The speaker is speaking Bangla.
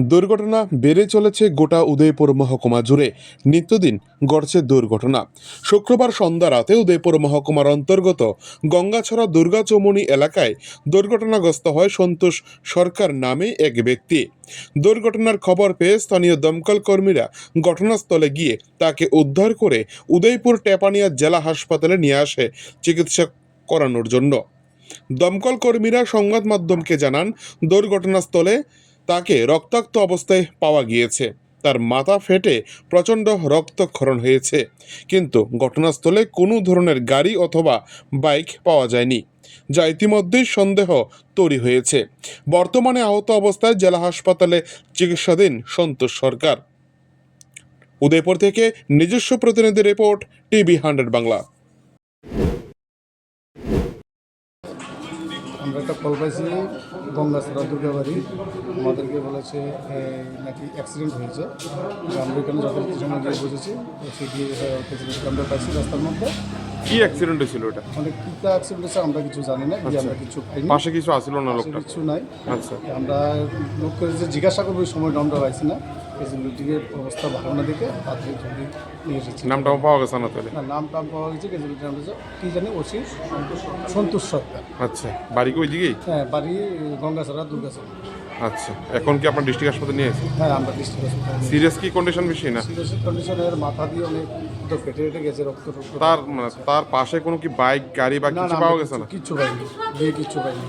দুর্ঘটনা বেড়ে চলেছে গোটা উদয়পুর মহকুমা জুড়ে। নিত্যদিন ঘটছে দুর্ঘটনা। শুক্রবার সন্ধ্যা রাতে উদয়পুর মহকুমার অন্তর্গত গঙ্গাছড়া দুর্গা চৌমুনি এলাকায় দুর্ঘটনাগ্রস্ত হয় সন্তোষ সরকার নামে এক ব্যক্তি। দুর্ঘটনার খবর পেয়ে স্থানীয় দমকল কর্মীরা ঘটনাস্থলে গিয়ে তাকে উদ্ধার করে উদয়পুর টেপানিয়া জেলা হাসপাতালে নিয়ে আসে চিকিৎসা করানোর জন্য। দমকল কর্মীরা সংবাদ মাধ্যমকে জানান, দুর্ঘটনাস্থলে তাকে রক্তাক্ত অবস্থায় পাওয়া গিয়েছে। তার মাথা ফেটে প্রচণ্ড রক্তক্ষরণ হয়েছে। কিন্তু ঘটনাস্থলে কোনো ধরনের গাড়ি অথবা বাইক পাওয়া যায়নি, যা ইতিমধ্যেই সন্দেহ তৈরি হয়েছে। বর্তমানে আহত অবস্থায় জেলা হাসপাতালে চিকিৎসাধীন সন্তোষ সরকার। উদয়পুর থেকে নিজস্ব প্রতিনিধি রিপোর্ট, টিভি হান্ড্রেড বাংলা। আমরা একটা কল পাইছি গঙ্গাছড়া দুর্গাবাড়ি আমাদেরকে বলেছে নাকি অ্যাক্সিডেন্ট হয়েছে। আমরা এখানে যথাযথ সময় গিয়ে বুঝেছি। সেটি আমরা পাইছি রাস্তার মধ্যে। কি অ্যাক্সিডেন্ট হয়েছিল ওটা? মানে কী কা অ্যাক্সিডেন্ট হয়েছে আমরা কিছু জানি না গিয়ে আমরা কিছু পাইনি। পাশে কিছু আসিল না লোকটা? কিছু নাই। আচ্ছা। আমরা লোক করে যে জিজ্ঞাসা করব ওই সময়টা আমরা পাইছি না। ফেসিলিটির অবস্থা ভালো না দেখে তাড়াতাড়ি জলদি নিয়ে এসেছি। নামটা পাওয়া গেছে না তাহলে? না নাম টাম পাওয়া গেছে ফেসিলিটি আমরা যে- কী জানি ওসি সন্তোষ সরকার। আচ্ছা। বাড়ি কি ওই দিকেই হ্যাঁ বাড়ি গঙ্গাছড়া দুর্গাছড়া। আচ্ছা এখন কি আপনার ডিস্ট্রিক্ট হাসপাতালে নিয়ে এসেছেন হ্যাঁ আমরা ডিস্ট্রিক্ট হাসপাতালে সিরিয়াস কি কন্ডিশন বেশি না? সিরিয়াস কন্ডিশনের মাথা দিয়ে অনেক তো ফেটে ফেটে গেছে রক্ত রক্ত তার মানে তার পাশে কোনো কি বাইক গাড়ি বা কিছু পাওয়া গেছে না? কিছু পাইনি দিয়ে কিচ্ছু পাইনি।